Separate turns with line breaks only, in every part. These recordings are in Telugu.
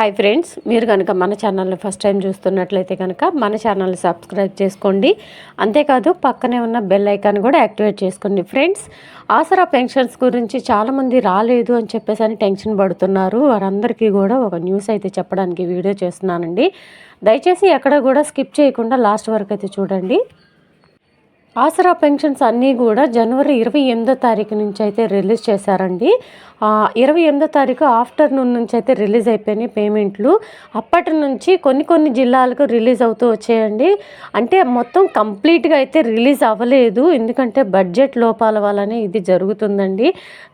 హాయ్ ఫ్రెండ్స్ మీరు కనుక మన ఛానల్ని ఫస్ట్ టైం చూస్తున్నట్లయితే కనుక మన ఛానల్ని సబ్స్క్రైబ్ చేసుకోండి. అంతేకాదు పక్కనే ఉన్న బెల్ ఐకాన్ కూడా యాక్టివేట్ చేసుకోండి. ఫ్రెండ్స్ ఆసరా పెన్షన్స్ గురించి చాలామంది రాలేదు అని చెప్పేసి అని టెన్షన్ పడుతున్నారు. వారందరికీ కూడా ఒక న్యూస్ అయితే చెప్పడానికి వీడియో చేస్తున్నానండి. దయచేసి ఎక్కడ కూడా స్కిప్ చేయకుండా లాస్ట్ వరకు అయితే చూడండి. ఆసరా పెన్షన్స్ అన్నీ కూడా జనవరి ఇరవై ఎనిమిదో తారీఖు నుంచి అయితే రిలీజ్ చేశారండి. ఇరవై ఎనిమిదో తారీఖు ఆఫ్టర్నూన్ నుంచి అయితే రిలీజ్ అయిపోయినాయి పేమెంట్లు. అప్పటి నుంచి కొన్ని కొన్ని జిల్లాలకు రిలీజ్ అవుతూ వచ్చాయండి. అంటే మొత్తం కంప్లీట్గా అయితే రిలీజ్ అవ్వలేదు. ఎందుకంటే బడ్జెట్ లోపాల వల్లనే ఇది జరుగుతుందండి.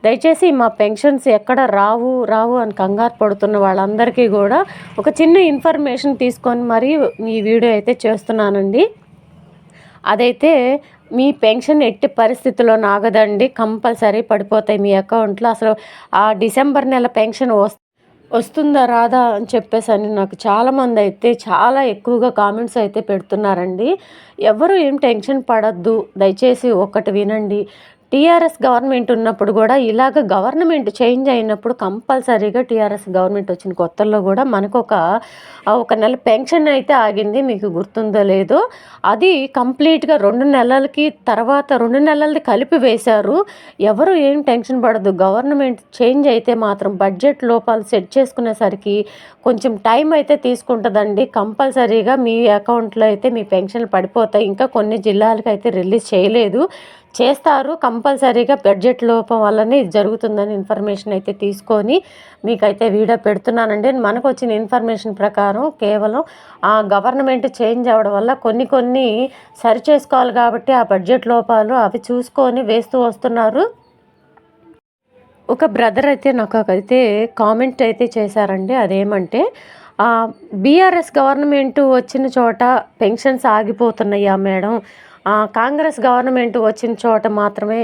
దయచేసి మా పెన్షన్స్ ఎక్కడ రావు రావు అని కంగారు పడుతున్న వాళ్ళందరికీ కూడా ఒక చిన్న ఇన్ఫర్మేషన్ తీసుకొని మరీ ఈ వీడియో అయితే చేస్తున్నానండి. అదైతే మీ పెన్షన్ ఎట్టి పరిస్థితుల్లో నాగదండి కంపల్సరీ పడిపోతాయి మీ అకౌంట్లో. అసలు ఆ డిసెంబర్ నెల పెన్షన్ వస్ వస్తుందా రాదా అని చెప్పేసి అని నాకు చాలామంది అయితే చాలా ఎక్కువగా కామెంట్స్ అయితే పెడుతున్నారండి. ఎవరు ఏం టెన్షన్ పడద్దు దయచేసి ఒకటి వినండి. టీఆర్ఎస్ గవర్నమెంట్ ఉన్నప్పుడు కూడా ఇలాగ గవర్నమెంట్ చేంజ్ అయినప్పుడు కంపల్సరీగా టీఆర్ఎస్ గవర్నమెంట్ వచ్చిన కొత్తల్లో కూడా మనకు ఒక ఒక నెల పెన్షన్ అయితే ఆగింది మీకు గుర్తుందో లేదో. అది కంప్లీట్గా రెండు నెలలకి తర్వాత రెండు నెలలది కలిపి వేశారు. ఎవరు ఏం టెన్షన్ పడదు. గవర్నమెంట్ చేంజ్ అయితే మాత్రం బడ్జెట్ లోపాలు సెట్ చేసుకునేసరికి కొంచెం టైం అయితే తీసుకుంటుందండి. కంపల్సరీగా మీ అకౌంట్లో అయితే మీ పెన్షన్లు పడిపోతాయి. ఇంకా కొన్ని జిల్లాలకు అయితే రిలీజ్ చేయలేదు. చేస్తారు. కం కంపల్సరీగా బడ్జెట్ లోపం వల్లనే ఇది జరుగుతుందని ఇన్ఫర్మేషన్ అయితే తీసుకొని మీకైతే వీడియో పెడుతున్నానండి. మనకు వచ్చిన ఇన్ఫర్మేషన్ ప్రకారం కేవలం ఆ గవర్నమెంట్ చేంజ్ అవ్వడం వల్ల కొన్ని కొన్ని సరి చేసుకోవాలి కాబట్టి ఆ బడ్జెట్ లోపాలు అవి చూసుకొని వేస్తూ వస్తున్నారు. ఒక బ్రదర్ అయితే నాకు అయితే కామెంట్ అయితే చేశారండి. అదేమంటే బీఆర్ఎస్ గవర్నమెంట్ వచ్చిన చోట పెన్షన్స్ ఆగిపోతున్నాయా మేడం? కాంగ్రెస్ గవర్నమెంట్ వచ్చిన చోట మాత్రమే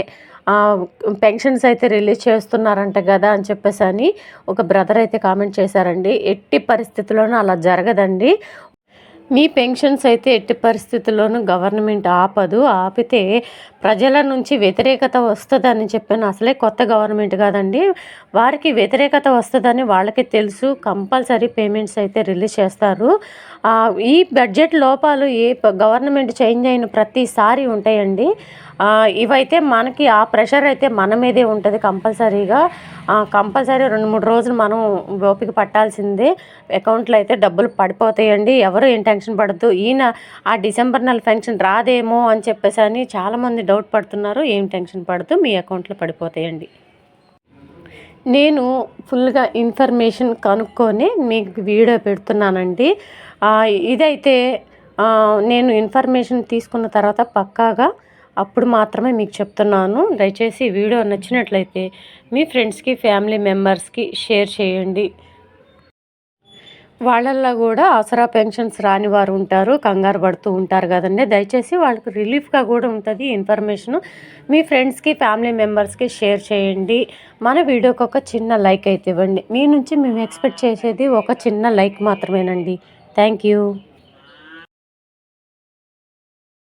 పెన్షన్స్ అయితే రిలీజ్ చేస్తున్నారంట కదా అని చెప్పేసి అని ఒక బ్రదర్ అయితే కామెంట్ చేశారండి. ఎట్టి పరిస్థితుల్లోనూ అలా జరగదండి. మీ పెన్షన్స్ అయితే ఎట్టి పరిస్థితుల్లోనూ గవర్నమెంట్ ఆపదు. ఆపితే ప్రజల నుంచి వ్యతిరేకత వస్తుందని చెప్పాను. అసలే కొత్త గవర్నమెంట్ కాదండి. వారికి వ్యతిరేకత వస్తుందని వాళ్ళకి తెలుసు. కంపల్సరీ పేమెంట్స్ అయితే రిలీజ్ చేస్తారు. ఈ బడ్జెట్ లోపాలు ఏ ప- గవర్నమెంట్ చేంజ్ అయిన ప్రతిసారి ఉంటాయండి. ఇవైతే మనకి ఆ ప్రెషర్ అయితే మన మీదే ఉంటుంది కంపల్సరీగా. కంపల్సరీ రెండు మూడు రోజులు మనం ఓపిక పట్టాల్సిందే. అకౌంట్లో అయితే డబ్బులు పడిపోతాయండి. ఎవరు ఏంటంటే టెన్షన్ పడుతూ ఈయన ఆ డిసెంబర్ నెల పెన్షన్ రాదేమో అని చెప్పేసి అని చాలామంది డౌట్ పడుతున్నారు. ఏం టెన్షన్ పడుతూ మీ అకౌంట్లో పడిపోతాయండి. నేను ఫుల్గా ఇన్ఫర్మేషన్ కనుక్కొని మీకు వీడియో పెడుతున్నానండి. ఇదైతే నేను ఇన్ఫర్మేషన్ తీసుకున్న తర్వాత పక్కాగా అప్పుడు మాత్రమే మీకు చెప్తున్నాను. దయచేసి వీడియో నచ్చినట్లయితే మీ ఫ్రెండ్స్కి ఫ్యామిలీ మెంబర్స్కి షేర్ చేయండి. వాళ్ళల్లో కూడా ఆసరా పెన్షన్స్ రాని వారు ఉంటారు కంగారు పడుతూ ఉంటారు కదండి. దయచేసి వాళ్ళకి రిలీఫ్గా కూడా ఉంటుంది ఇన్ఫర్మేషన్. మీ ఫ్రెండ్స్కి ఫ్యామిలీ మెంబర్స్కి షేర్ చేయండి. మన వీడియోకి ఒక చిన్న లైక్ అయితే ఇవ్వండి. మీ నుంచి మేము ఎక్స్పెక్ట్ చేసేది ఒక చిన్న లైక్ మాత్రమేనండి. Thank you.